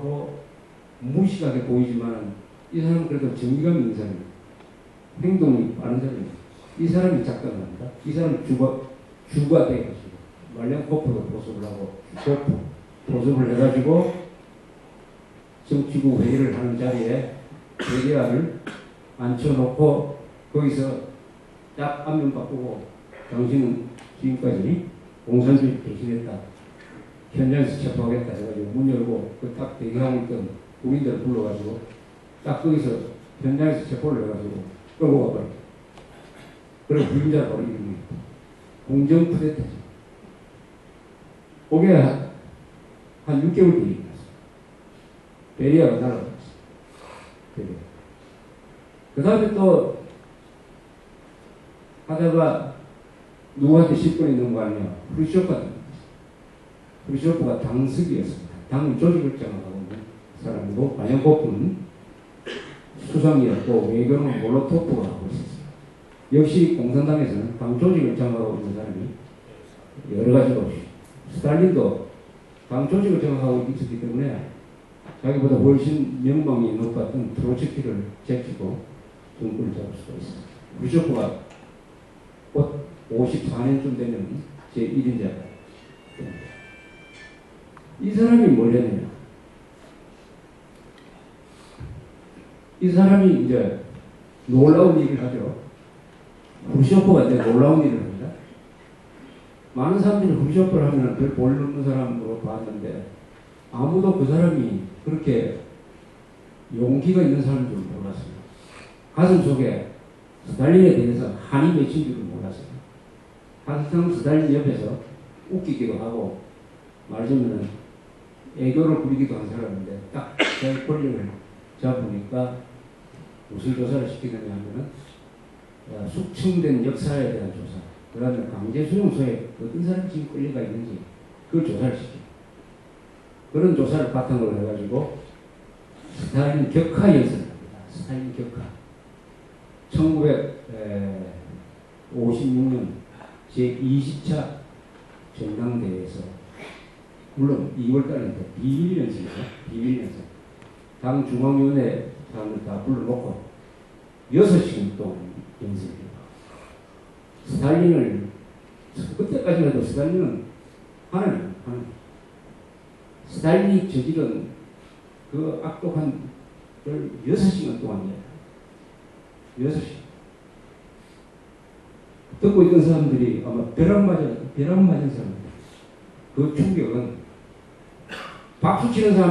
하고 무식하게 보이지만 이 사람은 그래도 정의감 있는 사람이에요. 행동이 빠른 사람이에요. 이 사람이 작가입니다. 이 사람이 주가, 주가 돼가지고 말년 코프도 보습을 하고 보습을 해가지고 정치국 회의를 하는 자리에 대리아를 앉혀놓고 거기서 딱 안면 바꾸고 당신은 지금까지 공산주의 대신했다. 현장에서 체포하겠다 해가지고 문 열고 그 딱 대기하고 있던 국민들을 불러가지고 딱 거기서 현장에서 체포를 해가지고 끌고 가버려. 그리고 불임자 바로 이름이 공정 쿠데타죠. 그게 한, 한 6개월 뒤에 일어났어요. 베리아가 날아갔어요. 그 다음에 또 하다가 누구한테 10분이 넘은 거 아니야. 프 루쇼프가 당석이었습니다. 당 조직을 장악하고 있는 사람이고 마양코프는 수상이었고 외교는 몰로토프가 하고 있었어요. 역시 공산당에서는 당 조직을 장악하고 있는 사람이 여러 없이 스탈린도 당 조직을 장악하고 있었기 때문에 자기보다 훨씬 명망이 높았던 트로츠키를 제치고 정권을 잡을 수가 있었어요. 프루쇼프가 곧 54년쯤 되면 제 1인자가 이 사람이 뭘 했느냐. 이 사람이 이제 놀라운 일을 하죠. 후쇼퍼가 이제 놀라운 일을 합니다. 많은 사람들이 후쇼퍼를 하면 별 모르는 사람으로 봤는데 아무도 그 사람이 그렇게 용기가 있는 사람인 줄 몰랐어요. 가슴 속에 스탈린에 대해서 한이 맺힌 줄을 몰랐어요. 항상 스탈린 옆에서 웃기기도 하고 말하자면 애교를 부리기도 한 사람인데 딱제 권력을 잡으니까 무슨 조사를 시키느냐 하면은 숙청된 역사에 대한 조사 그 다음에 강제 수용소에 어떤 사람이 지금 끌려가 있는지 그걸 조사를 시켜요. 그런 조사를 바탕으로 해가지고 스탈린 격하 연설을 합니다. 스탈린 격하. 1956년 제20차 전당대회에서 물론 2월달에 비밀연설이죠. 비밀연설. 당 중앙위원회 사람들 다 불러놓고 6시간 동안 연설해요. 스탈린을 그때까지만 해도 스탈린은 하나님, 하나님. 스탈린이 저지른 그 악독한 걸 6시간 동안 해요. 6시. 듣고 있던 사람들이 아마 벼락 맞은, 벼락 맞은 사람들. 그 충격은 박수 치는 사람